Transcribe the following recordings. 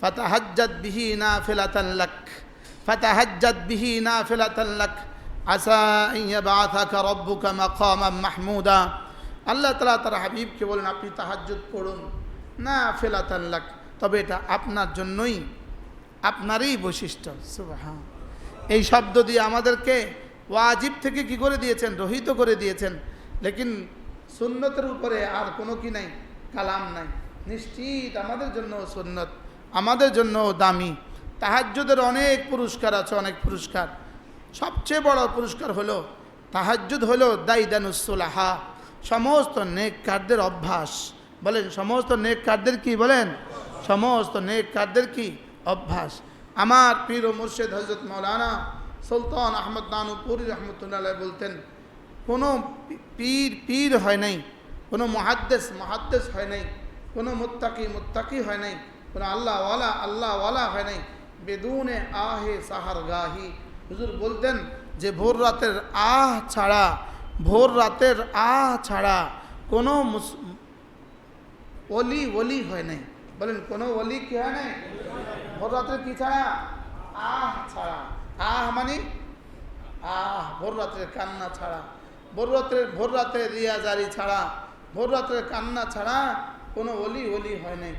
ফাতাহাজ্জাদ বিহি নাফিলাতান লাক। ফাতাহাজ্জাদ বিহি নাফিলাতান লাক। আসা আন ইয়াবআথাকা রাব্বুকা মাকামান মাহমুদা। আল্লাহ তাআলা তার হাবিবকে বলেন, আপনি তাহাজ্জুদ পড়ুন। নাফিলাতান লাক। তবে এটা আপনার জন্যই, আপনারই বৈশিষ্ট্য। সুবহান। এই শব্দ দিয়ে আমাদেরকে ওয়াজিব থেকে কি করে দিয়েছেন? রহিত করে দিয়েছেন। লেকিন সুন্নতের উপরে আর কোনো কি নাই? কালাম নাই। নিশ্চিত আমাদের জন্য সুন্নত। আমাদের জন্য দামি। তাহাজ্জুদের অনেক পুরস্কার আছে, অনেক পুরস্কার। সবচেয়ে বড় পুরস্কার হলো তাহাজ্জুদ হলো দাইদানুসুলাহা সমস্ত নেক কারদের অভ্যাস। বলেন, সমস্ত নেক কারদের কি বলেন? সমস্ত নেক কারদের কি অভ্যাস? আমার পীর ও মুর্শেদ হজরত মৌলানা সুলতান আহমদ নানুপুরি রহমতুল্লাহ বলতেন, কোনো পীর পীর হয় নাই, কোনো মহাদ্দেশ মহাদ্দেশ হয় নাই, কোনো মুত্তাকি মুত্তাকি হয় নাই কোনো আল্লাহওয়ালা আল্লাহওয়ালা হয় নাই। বেদুনে আহে সাহার গাহি। হুজুর বলতেন যে, ভোর রাতের আহ ছাড়া, ভোর রাতের আহ ছাড়া কোনো অলি অলি হয় নাই। বলেন, কোনো অলি কি হয় নাই? ভোর রাত্রে কি ছাড়া? আহ ছাড়া। আহ মানে? আহ, ভোর রাত্রে কান্না ছাড়া। ভোর রাত্রে ভোর রাত্রে রিয়াজারি ছাড়া। ভোর রাত্রে কান্না ছাড়া কোনো অলি অলি হয় নাই।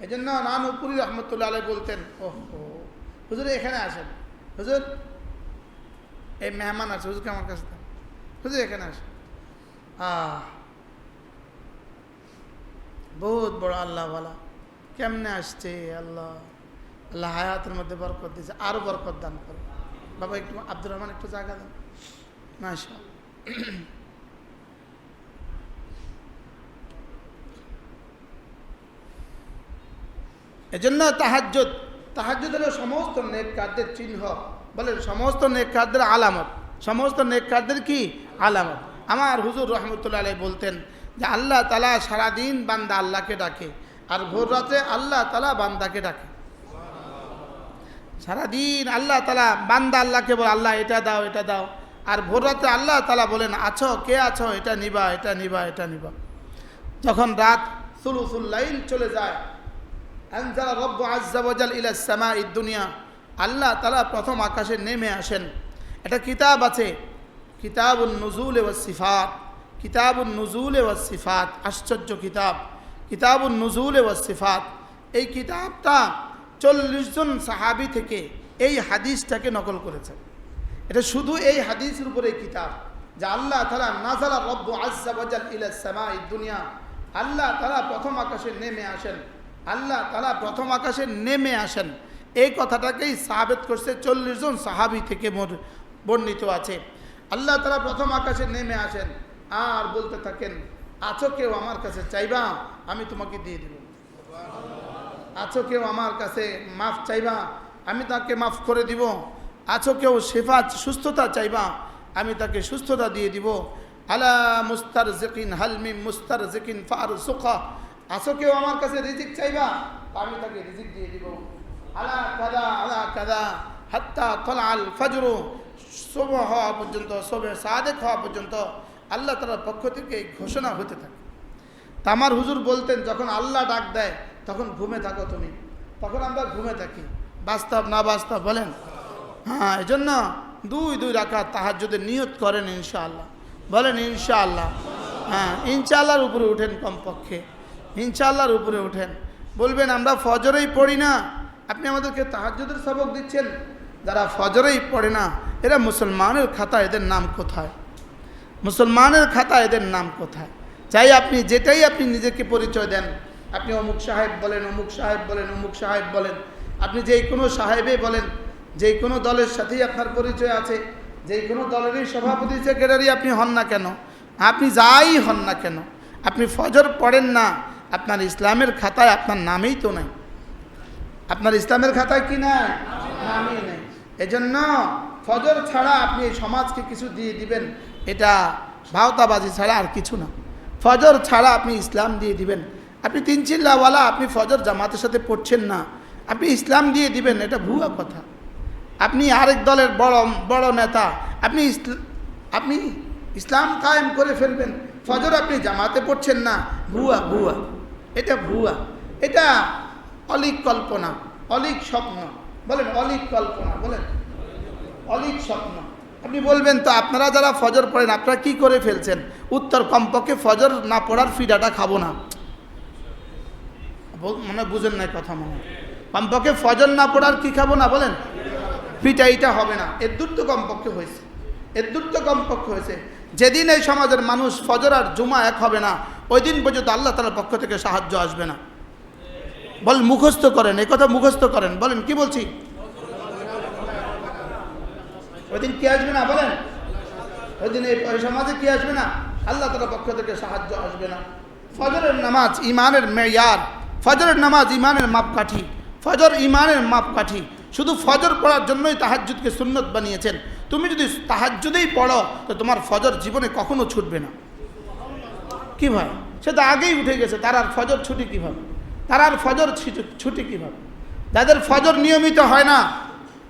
এই জন্য নানুপুরি রহমতুল্লাহ আলাই বলতেন, ওহো হুজুর এখানে আসেন। হুজুর, এই মেহমান আছে হুজুরকে আমার কাছে। হুজুর এখানে আসেন। আহ, বহুত বড় আল্লাহ বলা। কেমনে আসছে আল্লাহ? আল্লাহ হায়াতের মধ্যে বরকত দিয়েছে আরও বরকত দান করে বাবা একটু, আব্দুর রহমান একটু জায়গা দেন। মাশা এজন্য তাহাজ্জুদ তাহাজ্জুদ হলো সমস্ত নেক কার্যের চিহ্ন বলেন সমস্ত নেক কার্যের আলামত। সমস্ত নেক কার্যের কি? আলামত। আমার হুজুর রহমতুল্লাহ আলাই বলতেন যে আল্লাহ তালা সারাদিন বান্দা আল্লাহকে ডাকে, আর ভোর রাতে আল্লাহ তালা বান্দাকে ডাকে। সারাদিন আল্লাহ তালা বান্দা আল্লাহকে বলে, আল্লাহ এটা দাও এটা দাও। আর ভোর রাতে আল্লাহ তালা বলেন, আছো, কে আছো? এটা নিবা এটা নিবা এটা নিবা। যখন রাত সুলুসুল্লাইল চলে যায় আনজালা রব্বু আজ্জাবাজাল ইলা সামা দুনিয়া। আল্লাহ তালা প্রথম আকাশে নেমে আসেন। একটা কিতাব আছে, কিতাবুন নজুল এ সিফাত। কিতাবুন নজুল এ সিফাত, আশ্চর্য কিতাব। কিতাবুন নজুল এ সিফাত। এই কিতাবটা চল্লিশ জন সাহাবি থেকে এই হাদিসটাকে নকল করেছে। এটা শুধু এই হাদিসের উপরে কিতাব। যে আল্লাহ তালা নাজালা রব্বু আজ্জাবাজাল ইলা সামা দুনিয়া। আল্লাহ তালা প্রথম আকাশে নেমে আসেন। আল্লাহ তালা প্রথম আকাশে নেমে আসেন। এই কথাটাকেই সাহাবেত করছে চল্লিশ জন সাহাবি থেকে মোর- বর্ণিত আছে। আল্লাহ তালা প্রথম আকাশে নেমে আসেন। আর বলতে থাকেন, আছো কেউ আমার কাছে চাইবা? আমি তোমাকে দিয়ে দেব। আছো কেউ আমার কাছে মাফ চাইবা? আমি তাকে মাফ করে দিব। আছো কেউ শেফা, সুস্থতা চাইবা? আমি তাকে সুস্থতা দিয়ে দিব। আলা মুস্তার জেকিন হালমি মুস্তার জেকিন ফার সুখা আছো কেউ আমার কাছে রিজিক চাইবা? আমি তাকে রিজিক দিয়ে দিব। আলা কাদা আলা কাদা, হাত্তা তলা আল ফজরু। শুভ হওয়া পর্যন্ত, শোভে সাদেক হওয়া পর্যন্ত আল্লাহ তালার পক্ষ থেকে এই ঘোষণা হতে থাকে। তা আমার হুজুর বলতেন, যখন আল্লাহ ডাক দেয়, তখন ঘুমে থাকো তুমি। তখন আমরা ঘুমে থাকি। বাস্তব না বাস্তব বলেন? হ্যাঁ এই জন্য দুই দুই রাখা তাহার যদি নিয়ত করেন ইনশাআল্লাহ। বলেন ইনশাআল্লাহ। হ্যাঁ ইনশাআল্লাহর উপরে উঠেন কমপক্ষে। ইনশাআল্লাহর উপরে উঠেন বলবেন, আমরা ফজরেই পড়ি না। আপনি আমাদেরকে তাহাজ্জুদের সবক দিচ্ছেন। যারা ফজরেই পড়ে না, এরা মুসলমানের খাতা এদের নাম কোথায়? মুসলমানের খাতা এদের নাম কোথায়? চাই আপনি যেটাই আপনি নিজেকে পরিচয় দেন। আপনি অমুক সাহেব বলেন, অমুক সাহেব বলেন, অমুক সাহেব বলেন। আপনি যেই কোনো সাহেবে বলেন, যেই কোনো দলের সাথেই আপনার পরিচয় আছে, যেই কোনো দলেরই সভাপতি, সেক্রেটারি আপনি হন না কেন? আপনি যাই হন না কেন? আপনি ফজর পড়েন না আপনার ইসলামের খাতায় আপনার নামেই তো নাই। আপনার ইসলামের খাতায় কি নাই? নামই নেই। এজন্য ফজর ছাড়া আপনি এই সমাজকে কিছু দিয়ে দিবেন, এটা ভাওতাবাজি ছাড়া আর কিছু না। ফজর ছাড়া আপনি ইসলাম দিয়ে দিবেন। আপনি তিন চিল্লাওয়ালা আপনি ফজর জামাতের সাথে পড়ছেন না। আপনি ইসলাম দিয়ে দিবেন, এটা ভুয়া কথা। আপনি আরেক দলের বড় বড় নেতা, আপনি আপনি ইসলাম কায়েম করে ফেলবেন। ফজর আপনি জামাতে পড়ছেন না, ভুয়া ভুয়া। এটা ভুয়া, এটা অলিক কল্পনা, অলিক স্বপ্ন, বলেন অলিক কল্পনা, বলেন। অলিক স্বপ্ন। আপনি বলবেন তো আপনারা যারা ফজর পড়েন, আপনারা কি করে ফেলছেন? উত্তর, কমপক্ষে ফজর না পড়ার ফিডাটা খাব না। মনে বুঝেন নাই কথা মনে। কমপক্ষে ফজর না পড়ার কি খাব না, বলেন? পিটাইটা হবে না। এর দূর তো কমপক্ষে হয়েছে। এর দূর তো কমপক্ষে হয়েছে। যেদিন এই সমাজের মানুষ ফজর আর জুমা এক হবে না ওই দিন পর্যন্ত আল্লাহ তালার পক্ষ থেকে সাহায্য আসবে না। বলেন মুখস্থ করেন এই কথা মুখস্থ করেন। বলেন, কি বলছি? ওই দিন কি আসবে না, বলেন? ওই দিন এই সমাজে কি আসবে না? আল্লাহ তালার পক্ষ থেকে সাহায্য আসবে না। ফজরের নামাজ ইমানের মেয়ার। ফজরের নামাজ ইমানের মাপকাঠি। ফজর ইমানের মাপকাঠি। শুধু ফজর পড়ার জন্যই তাহাজ্জুদকে সুন্নত বানিয়েছেন। তুমি যদি তাহাজ্জুদেই পড়ো, তো তোমার ফজর জীবনে কখনো ছুটবে না। কি ভাই সে তো আগেই উঠে গেছে, তার আর ফজর ছুটি কীভাবে? তার আর ফজর ছুটি কীভাবে? যাদের ফজর নিয়মিত হয় না।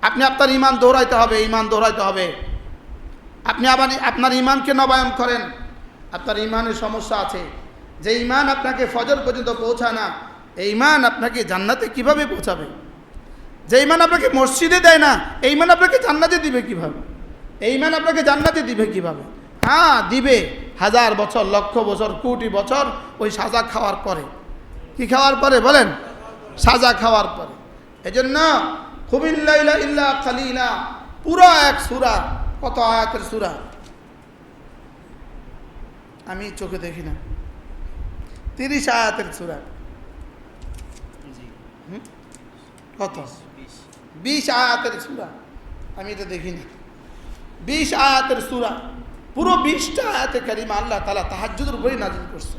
আপনি আপনার ইমান দৌড়াইতে হবে, ইমান দৌড়াইতে হবে। আপনি আবার আপনার ইমানকে নবায়ন করেন। আপনার ইমানের সমস্যা আছে। যে ইমান আপনাকে ফজর পর্যন্ত পৌঁছায় না, এই ইমান আপনাকে জান্নাতে কীভাবে পৌঁছাবে? যে ইমান আপনাকে মসজিদে দেয় না, এই ইমান আপনাকে জান্নাতে দিবে কীভাবে? এই ইমান আপনাকে জান্নাতে দিবে কীভাবে? হ্যাঁ দিবে। হাজার বছর লক্ষ বছর কোটি বছর ওই সাজা খাওয়ার পরে। কি খাওয়ার পরে বলেন? সাজা খাওয়ার পরে। এজন্য খুবিল্লা ইল্লা খালিলা পুরো এক সুরা কত আয়াতের সুরা? আমি চোখে দেখি না। তিরিশ আয়াতের সুরা? কত? বিশ। আয়াতের সুরা। আমি এটা দেখি না। বিশ আয়াতের সুরা। পুরো বিশটা আয়াতে কারিমা আল্লাহ তালা তাহাজ্জুদের উপরেই নাজিল করছে।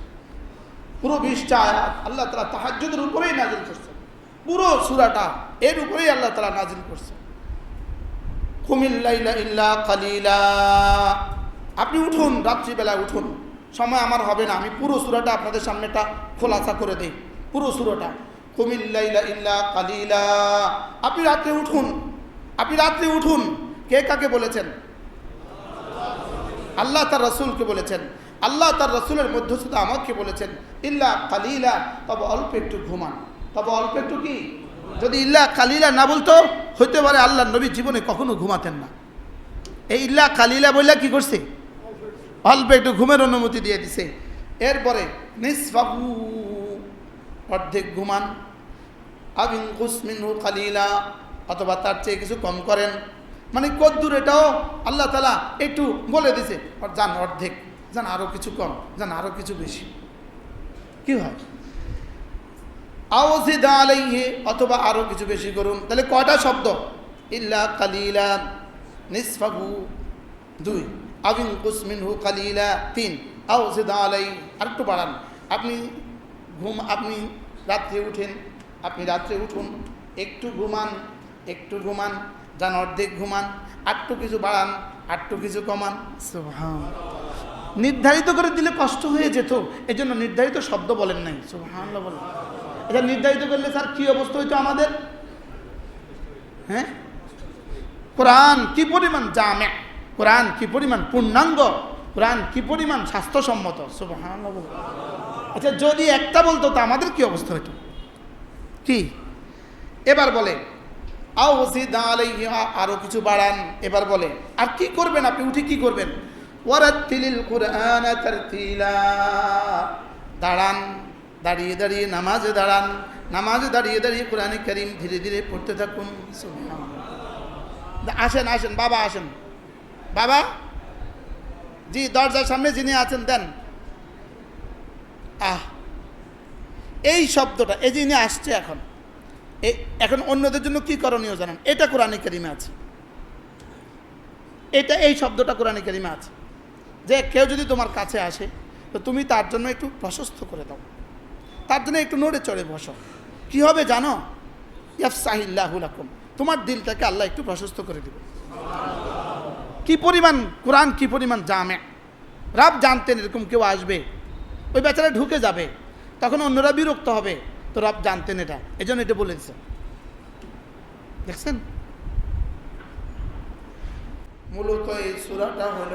পুরো বিশটা আয়াত আল্লাহ তালা তাহাজ্জুদের উপরেই নাজিল করছে। পুরো সুরাটা এর উপরেই আল্লাহ তালা নাজিল করছে। কুমিল্লাইলা কালিলা। আপনি উঠুন, রাত্রিবেলায় উঠুন। সময় আমার হবে না, আমি পুরো সুরাটা আপনাদের সামনেটা খোলাসা করে দিই। পুরো সুরাটা। কুমিল্লাইলা ইল্লা কালিলা। আপনি রাত্রে উঠুন, আপনি রাত্রে উঠুন। কে কাকে বলেছেন? আল্লাহ তার রসুলকে বলেছেন, আল্লাহ তার রসুলের মধ্যস্থতা আমাকে বলেছেন, ইল্লা কালিলা, তবে অল্প একটু ঘুমান। তবে অল্প একটু কি? যদি ইল্লা কালিলা না বলতো, হইতে পারে আল্লাহ নবী জীবনে কখনো ঘুমাতেন না। এই ইল্লা কালিলা বললে কি করছে? অল্প একটু ঘুমের অনুমতি দিয়ে দিছে। এরপরে নিসফাহু, অর্ধেক ঘুমান। আবিন কুসমিনহু কালিলা, অথবা তার চেয়ে কিছু কম করেন। মানে কদ্দূর এটাও আল্লাহ তালা একটু বলে দিছে। যান অর্ধেক, যান আরও কিছু কম, যান আরও কিছু বেশি। কি হয়? আওসিদ আলাইহে, অথবা আরও কিছু বেশি করুন। তাহলে কয়টা শব্দ? ইল্লা কালিলা নিসফাহু, দুই। আবিন কুসমিনহু কালিলা, তিন। আওসিদ আলাই আর একটু বাড়ান। আপনি ঘুম, আপনি রাত্রে উঠেন, আপনি রাত্রে উঠুন, একটু ঘুমান একটু ঘুমান। যান অর্ধেক ঘুমান আটটু কিছু বাড়ান আটটু কিছু কমান। নির্ধারিত করে দিলে কষ্ট হয়ে যেত এই জন্য নির্ধারিত শব্দ বলেন নাই। সুবহান বলেন। এটা নির্ধারিত করলে স্যার কী অবস্থা হইতো আমাদের? হ্যাঁ? কোরআন কি পরিমাণ জামে? কোরআন কি পরিমাণ পূর্ণাঙ্গ? কোরআন কি পরিমাণ স্বাস্থ্যসম্মত? সুবহান আচ্ছা যদি একটা বলতো তো আমাদের কি অবস্থা হতো কি? এবার বলে আরও কিছু বাড়ান। এবার বলে আর কি করবেন আপনি? উঠে কি করবেন? কুরআন দাঁড়ান, দাঁড়িয়ে দাঁড়িয়ে নামাজে দাঁড়ান। নামাজে দাঁড়িয়ে দাঁড়িয়ে কোরআনে করিম ধীরে ধীরে পড়তে থাকুন। আসেন আসেন, বাবা আসেন। বাবা? জি, দরজার সামনে যিনি আছেন, দেন। আহ, এই শব্দটা, এই যিনি আসছে এখন। এখন অন্যদের জন্য কি করণীয় জানান? এটা কোরআনে কারিমে আছে। এটা এই শব্দটা কোরআনে কারিমে আছে। যে কেউ যদি তোমার কাছে আসে, তো তুমি তার জন্য একটু প্রশস্ত করে দাও। তার জন্য একটু নড়ে চড়ে বসো। কি হবে জানো? ইয়াফসাহিল্লাহুল আকুম তোমার দিলটাকে আল্লাহ একটু প্রশস্ত করে দেবে। কি পরিমাণ কোরআন, কি পরিমাণ জামে। রাব জানতেন এরকম কেউ আসবে, ওই বেচারা ঢুকে যাবে, তখন অন্যরা বিরক্ত হবে। তো রব জানতেন এটা এই জন্য এটা বলে দিচ্ছেন দেখছেন? মূলত এই সুরাটা হল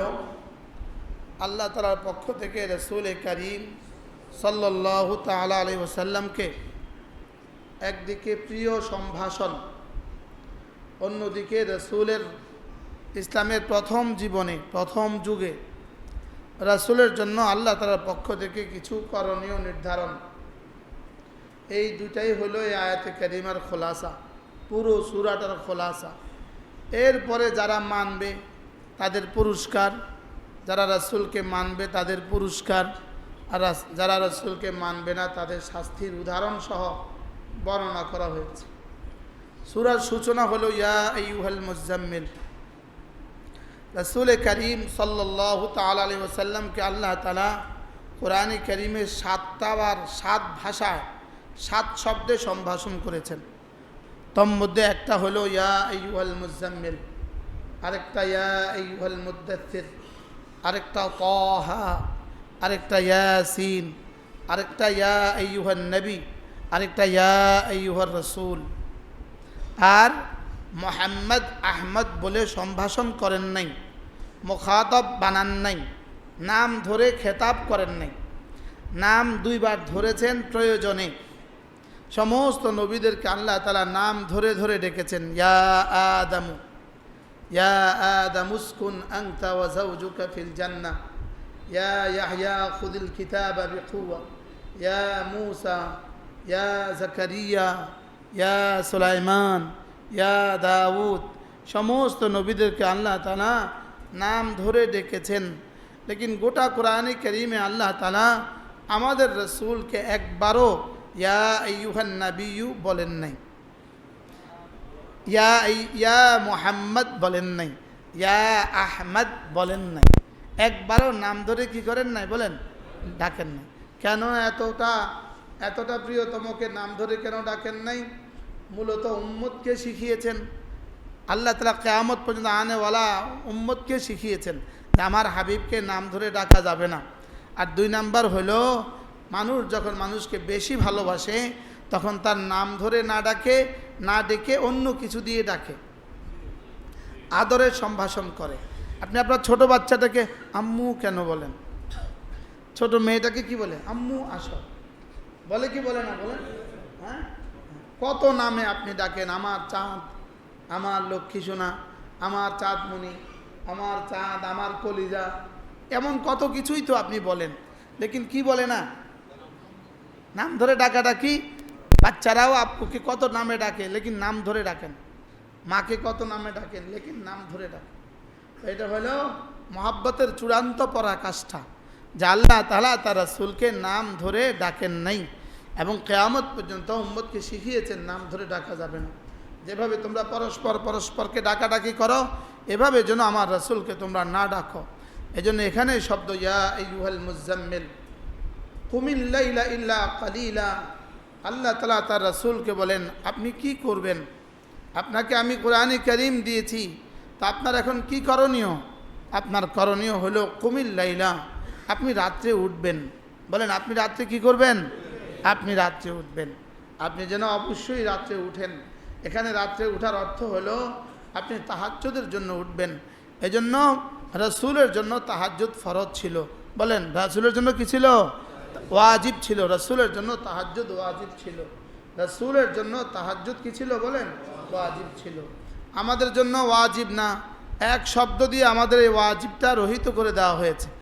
আল্লাহ তালার পক্ষ থেকে রসুল করিম সাল্লাহ তালা আলি ওসাল্লামকে একদিকে প্রিয় সম্ভাষণ, অন্যদিকে রসুলের ইসলামের প্রথম জীবনে, প্রথম যুগে রাসুলের জন্য আল্লাহ তালার পক্ষ থেকে কিছু করণীয় নির্ধারণ এই দুটাই হলো এই আয়াতে ক্যারিমার খোলাসা, পুরো সুরাটার খোলাসা। এরপরে যারা মানবে, তাদের পুরস্কার। যারা রাসুলকে মানবে, তাদের পুরস্কার। আর যারা রাসুলকে মানবে না, তাদের শাস্তির উদাহরণ সহ বর্ণনা করা হয়েছে। সুরার সূচনা হলো, ইয়া ইউহাল মুজাম্মিল রসুল করিম সাল্লাহ তাল আলী ওসাল্লামকে আল্লাহ তালা কোরআনে করিমের সাতটা বার সাত ভাষায় সাত শব্দে সম্ভাষণ করেছেন। তোর মধ্যে একটা হলো, ইয়া ইউহাল মুজাম্মিল। আরেকটা, ইয়া ইউহাল মুদাসির আরেকটা, তহা। আরেকটা, ইয়াসিন। আরেকটা, ইয়া ইউহান নবী। আরেকটা, ইয়া ইউহার রসুল। আর মোহাম্মদ আহমদ বলে সম্ভাষণ করেন নাই মুখাতব বানান নাই, নাম ধরে খেতাব করেন নাই। নাম দুইবার ধরেছেন প্রয়োজনে। সমস্ত নবীদেরকে আল্লাহ তালা নাম ধরে ধরে ডেকেছেন, ইয়া আদামু, ইয়া আদামুসকুন আংতা ওয়া জাওজুকা ফিল জান্নাহ, ইয়া ইয়াহইয়া খুদিল কিতাবা বিকুওয়া, ইয়া মূসা, ইয়া জাকারিয়া ইয়া সুলাইমান, ইয়া দাউদ। সমস্ত নবীদেরকে আল্লাহ তালা নাম ধরে ডেকেছেন। লেকিন গোটা কোরআনে করিমে আল্লাহ তালা আমাদের রসুলকে একবারও ইয়া বলেন নাই। ইয়া ইয়া মোহাম্মদ বলেন নাই। ইয়া আহমদ বলেন নাই। একবারও নাম ধরে কি করেন নাই বলেন? ডাকেন নাই। কেন এতটা এতটা প্রিয়তমকে নাম ধরে কেন ডাকেন নাই? মূলত উম্মতকে শিখিয়েছেন। আল্লাহ তালা কেয়ামত পর্যন্ত আনেওয়ালা উম্মতকে শিখিয়েছেন যে আমার হাবিবকে নাম ধরে ডাকা যাবে না। আর দুই নাম্বার হলো মানুষ যখন মানুষকে বেশি ভালোবাসে, তখন তার নাম ধরে না ডাকে, না ডেকে অন্য কিছু দিয়ে ডাকে। আদরের সম্ভাষণ করে। আপনি আপনার ছোট বাচ্চাটাকে আম্মু কেন বলেন? ছোট মেয়েটাকে কি বলে? আম্মু, আসো। বলে কি বলে না বলেন হ্যাঁ? কত নামে আপনি ডাকেন? আমার চাঁদ, আমার লক্ষ্মী সোনা, আমার চাঁদমণি আমার চাঁদ, আমার কলিজা, এমন কত কিছুই তো আপনি বলেন। লেকিন কি বলে না? নাম ধরে ডাকাটা কি বাচ্চারাও আপুকে কত নামে ডাকে, লেকিন নাম ধরে ডাকেন। মাকে কত নামে ডাকেন, লেকিন নাম ধরে ডাকেন। এটা হলো মহাব্বতের চূড়ান্ত পরাকাষ্ঠা, যে আল্লাহ তালা তার রাসূলকে নাম ধরে ডাকেন নাই এবং কেয়ামত পর্যন্ত উম্মতকে শিখিয়েছেন নাম ধরে ডাকা যাবে না। যেভাবে তোমরা পরস্পর পরস্পরকে ডাকাডাকি করো, এভাবে যেন আমার রাসূলকে তোমরা না ডাকো। এজন্য এখানে শব্দ, ইয়া ইউহাল মুজাম্মিল কুমিল্লাইলা ইল্লা কালিলা। আল্লাহ তালা তার রাসূলকে বলেন, আপনি কি করবেন? আপনাকে আমি কোরআনে করিম দিয়েছি। তা আপনার এখন কি করণীয়? আপনার করণীয় হলো কুমিল লাইলা। আপনি রাত্রে উঠবেন। বলেন, আপনি রাত্রে কি করবেন? আপনি রাত্রে উঠবেন। আপনি যেন অবশ্যই রাত্রে উঠেন। এখানে রাত্রে উঠার অর্থ হলো, আপনি তাহাজ্জুদের জন্য উঠবেন। এজন্য রসুলের জন্য তাহাজ্জুদ ফরজ ছিল। বলেন, রাসুলের জন্য কি ছিল? ওয়াজিব ছিল, রসুলের জন্য তাহাজ্জুদ ওয়াজিব ছিল। রসুলের জন্য তাহাজ্জুদ কি ছিল বলেন? ওয়াজিব ছিল। আমাদের জন্য ওয়াজিব না। এক শব্দ দিয়ে আমাদের এই ওয়াজিবটা রহিত করে দেওয়া হয়েছে।